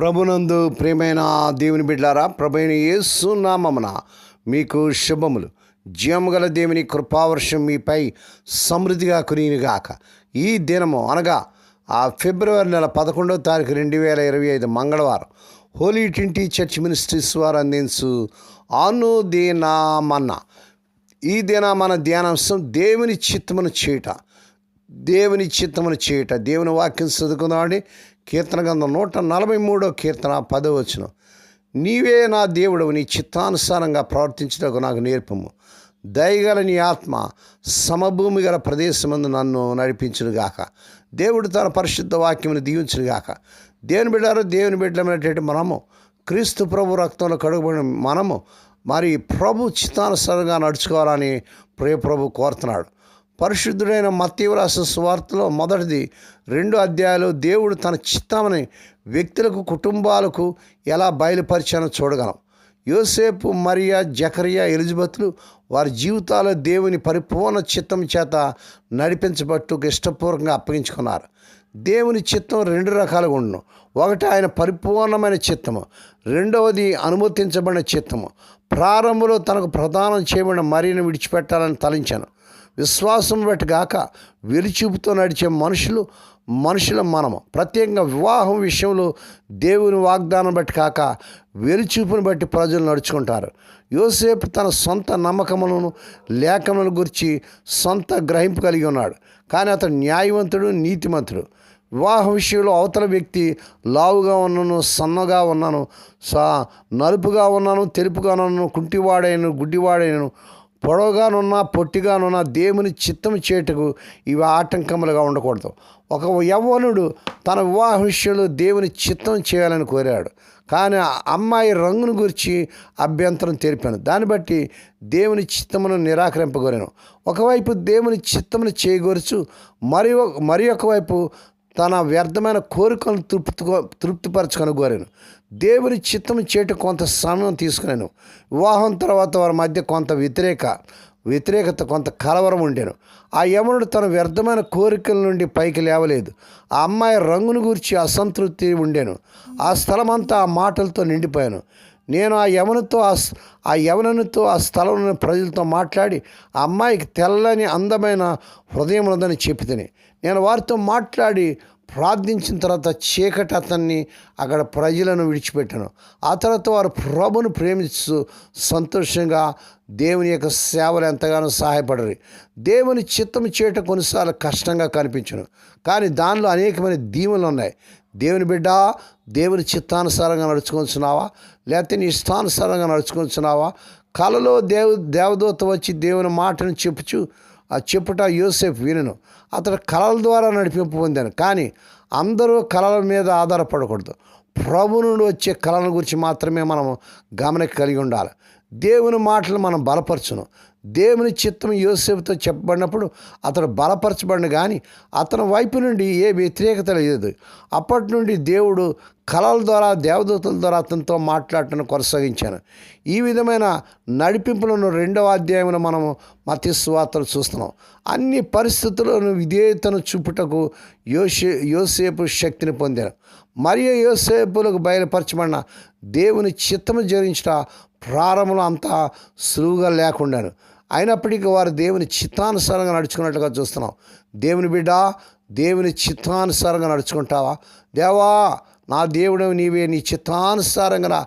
ప్రభునందు ప్రియమైన దేవుని బిడ్డారా ప్రభైన యేసు నామమున మీకు శుభములు. జీవముగల దేవుని కృపావర్షం మీపై సమృద్ధిగా కురినిగాక ఈ దినము అనగా ఆ ఫిబ్రవరి నెల పదకొండవ తారీఖు రెండు వేల ఇరవై ఐదు మంగళవారం హోలీ ట్వంటీ చర్చ్ మినిస్ట్రీస్ వారు అందించు అను దీనామన్న ఈ దిన మన ధ్యానాంశం దేవుని చిత్తమును చేయట. దేవుని చిత్తమును చేయట. దేవుని వాక్యం చదువుకుందామండి. కీర్తన గంధం నూట నలభై మూడో కీర్తన పదవచనం నీవే నా దేవుడవు నీ చిత్తానుసారంగా ప్రవర్తించటకు నాకు నేర్పము. దయగల నీ ఆత్మ సమభూమి గల ప్రదేశమందు నన్ను నడిపించునుగాక దేవుడు తన పరిశుద్ధ వాక్యమును దీవించునుగాక దేవుని బిడ్డారు దేవుని బిడ్డమైనటువంటి మనము క్రీస్తు ప్రభు రక్తంలో కడుగుబడిన మనము మరి ప్రభు చిత్తానుసారంగా నడుచుకోవాలని ప్రియ ప్రభు కోరుతున్నాడు. పరిశుద్ధుడైన మత్తీవు రాసిన సువార్తలో మొదటిది రెండు అధ్యాయాలు దేవుడు తన చిత్తమని వ్యక్తులకు కుటుంబాలకు ఎలా బయలుపరిచానో చూడగలం. యోసేపు మరియా జకరియా ఎలిజబెత్లు వారి జీవితాల దేవుని పరిపూర్ణ చిత్తం చేత నడిపించబట్టుకు ఇష్టపూర్వకంగా అప్పగించుకున్నారు. దేవుని చిత్తం రెండు రకాలుగా ఉండను. ఒకటి ఆయన పరిపూర్ణమైన చిత్తము రెండవది అనుమతించబడిన చిత్తము. ప్రారంభంలో తనకు ప్రదానం చేయబడిన మరియను విడిచిపెట్టాలని తలించాను. విశ్వాసం బట్టి గాక వెలిచూపుతో నడిచే మనుషులు మనుషుల మనము. ప్రత్యేకంగా వివాహం విషయంలో దేవుని వాగ్దానం బట్టి కాక వెలిచూపును బట్టి ప్రజలు నడుచుకుంటారు. యోసేపు తన సొంత నమ్మకములను లేఖనల గురించి సొంత గ్రహింపు కలిగి ఉన్నాడు. కానీ అతడు న్యాయవంతుడు నీతిమంతుడు. వివాహ విషయంలో అవతల వ్యక్తి లావుగా ఉన్నాను సన్నగా ఉన్నాను సా నలుపుగా ఉన్నాను తెలుపుగా ఉన్నాను కుంటివాడైను గుడ్డివాడైనను పొడవుగానున్నా పొట్టిగానున్నా దేవుని చిత్తం చేటుకు ఇవి ఆటంకములుగా ఉండకూడదు. ఒక యవ్వనుడు తన వివాహ విషయంలో దేవుని చిత్తం చేయాలని కోరాడు. కానీ అమ్మాయి రంగును గురించి అభ్యంతరం తెలిపాను. దాన్ని బట్టి దేవుని చిత్తమును నిరాకరింపగోరాను. ఒకవైపు దేవుని చిత్తమును చేయగోరుచు మరి ఒక- మరి ఒకవైపు తన వ్యర్థమైన కోరికలను తృప్తి తృప్తిపరచుకొని కోరాను దేవుని చిత్తం చేటు కొంత సమయం తీసుకున్నాను వివాహం తర్వాత వారి మధ్య కొంత వ్యతిరేక వ్యతిరేకత కొంత కలవరం ఉండేను. ఆ యమనుడు తన వ్యర్థమైన కోరికల నుండి పైకి లేవలేదు. ఆ అమ్మాయి రంగును గురించి అసంతృప్తి ఉండేను. ఆ స్థలమంతా ఆ మాటలతో నిండిపోయాను. నేను ఆ యవనతో ఆ ఆ యవననితో ఆ స్థలంలోని ప్రజలతో మాట్లాడి ఆ అమ్మాయికి తెల్లని అందమైన హృదయం ఉందని చెప్పితేనే. నేను వారితో మాట్లాడి ప్రార్థించిన తర్వాత చీకటి అతన్ని అక్కడ ప్రజలను విడిచిపెట్టాను. ఆ తర్వాత వారు ప్రభును ప్రేమిస్తూ సంతోషంగా దేవుని యొక్క సేవలు ఎంతగానో సహాయపడరు. దేవుని చిత్తం చేయటం కొన్నిసార్లు కష్టంగా కనిపించను. కానీ దానిలో అనేకమైన దీవులు ఉన్నాయి. దేవుని బిడ్డ దేవుని చిత్తానుసారంగా నడుచుకొంచున్నావా? లేకపోతే నీ ఇష్టానుసారంగా నడుచుకొంచున్నావా? కలలో దేవ దేవదూత వచ్చి దేవుని మాటను చెప్పుచు ఆ చెప్పుట యోసేఫ్ వినను అతడు కళల ద్వారా నడిపింపు పొందాను. కానీ అందరూ కళల మీద ఆధారపడకూడదు. ప్రభు నుండి వచ్చే కళల గురించి మాత్రమే మనం గమనిక కలిగి ఉండాలి. దేవుని మాటలు మనం బలపరచును. దేవుని చిత్తం యోసేపుతో చెప్పబడినప్పుడు అతడు బలపరచబడిన కానీ అతని వైపు నుండి ఏ వ్యతిరేకత లేదు. అప్పటి నుండి దేవుడు కళల ద్వారా దేవదూతల ద్వారా అతనితో మాట్లాడటం కొనసాగించాను. ఈ విధమైన నడిపింపులను రెండవ అధ్యాయంలో మనము మతిస్వార్తలు చూస్తున్నాం. అన్ని పరిస్థితులను విధేయతను చూపుటకు యోసే యోసేపు శక్తిని పొందాను మరియు యోసేపులకు బయలుపరచబడిన దేవుని చిత్తము జరించిన ప్రారంభంలో అంతా సులువుగా లేకుండాను. అయినప్పటికీ వారు దేవుని చిత్తానుసారంగా నడుచుకున్నట్టుగా చూస్తున్నాం. దేవుని బిడ్డ దేవుని చిత్తానుసారంగా నడుచుకుంటావా? దేవా నా దేవుడు నీవే నీ చిత్తానుసారంగా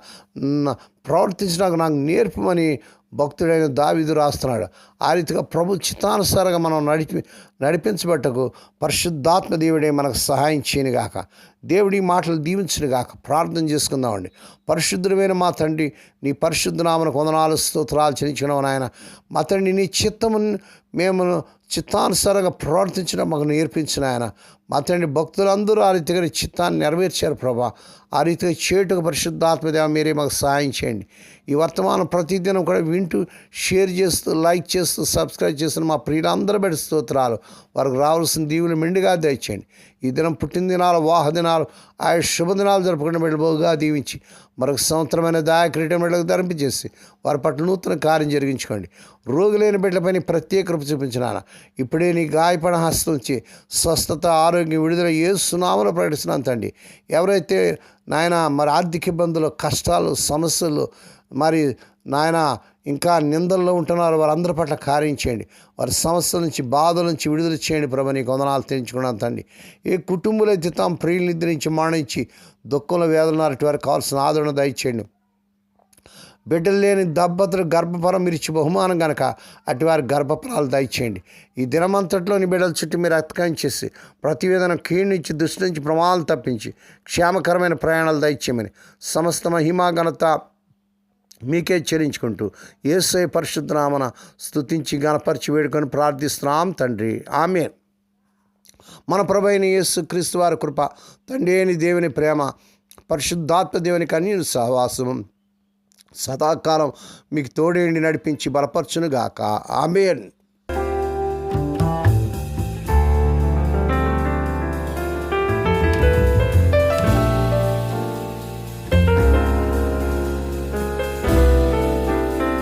ప్రవర్తించడానికి నాకు నేర్పమని భక్తుడైన దావిదు రాస్తున్నాడు. ఆ రీతిగా ప్రభు చిత్తానుసారంగా మనం నడిపి నడిపించబట్టకు పరిశుద్ధాత్మ దేవుడే మనకు సహాయం చేయనుగాక. దేవుడి మాటలు దీవించునుగాక ప్రార్థన చేసుకుందామండి. పరిశుద్ధమైన మా తండ్రి నీ పరిశుద్ధనామను కొందనాలు స్తోత్రాలు చెల్లించడం నాయన. మా తండ్రి నీ చిత్తము మేము చిత్తానుసారంగా ప్రవర్తించడం మాకు నేర్పించిన ఆయన మా తండ్రి భక్తులందరూ ఆ రీతిగా చిత్తాన్ని నెరవేర్చారు ప్రభా. ఆ రీతిగా చేటుకు పరిశుద్ధాత్మదేవ మీరే మాకు సహాయం చేయండి. ఈ వర్తమానం ప్రతిదినం కూడా వింటూ షేర్ చేస్తూ లైక్ చేస్తూ సబ్స్క్రైబ్ చేస్తున్న మా ప్రియులందరూ బెడి స్తోత్రాలు. వారికి రావాల్సిన దీవులు మెండుగా దయచేయండి. ఈ దినం పుట్టినదినాలు వాహదినాలు వాహ దినాలు ఆ శుభదినాలు జరుపుకున్న బిడ్డబోగా దీవించి మరొక సంవత్సరమైన దాయ క్రీడం బిడ్డలకు ధరింపజేసి వారి పట్ల నూతన కార్యం జరిగించుకోండి. రోగులైన బిడ్డలపైన ప్రత్యేక కృప చూపించిన ఇప్పుడే నీ గాయపడ హస్తం నుంచి స్వస్థత ఆరోగ్యం విడుదల ఏ సునామలు ప్రకటిస్తున్నాను తండ్రి. ఎవరైతే నాయన మరి ఆర్థిక ఇబ్బందులు కష్టాలు సమస్యలు మరి నాయన ఇంకా నిందల్లో ఉంటున్నారు వారందరి పట్ల కార్యం చేయండి. వారి సమస్యల నుంచి బాధల నుంచి విడుదల చేయండి ప్రభు. నీకు వందనాలు తెలుసుకున్నాను తండ్రి. ఏ కుటుంబాలు తాము ప్రియులు నిద్రించి మాణించి దుఃఖంలో వేదన్నారు అటు వారికి కావాల్సిన ఆదరణ దయచేయండి. బిడ్డలు లేని దబ్బతులు గర్భఫలం మీరు ఇచ్చి బహుమానం గనక అటువారి గర్భఫలాలు దయచేయండి. ఈ దినమంతట్లోని బిడ్డల చుట్టూ మీరు అతకం చేసి ప్రతి విధంగా కీణించి దృష్టి నుంచి ప్రమాదాలు తప్పించి క్షేమకరమైన ప్రయాణాలు దయచేయమని సమస్త మహిమా ఘనత మీకే చెల్లించుకుంటూ ఏసై పరిశుద్ధనామన స్థుతించి గణపరిచి వేడుకొని ప్రార్థిస్తున్నాం తండ్రి. ఆమె మన ప్రభైన యేసు క్రీస్తు వారి కృప తండ్రి అని దేవుని ప్రేమ పరిశుద్ధాత్మ దేవుని కన్యను సహవాసం సదాకాలం మీకు తోడేండి నడిపించి బలపరచునుగాక. ఆమెన్.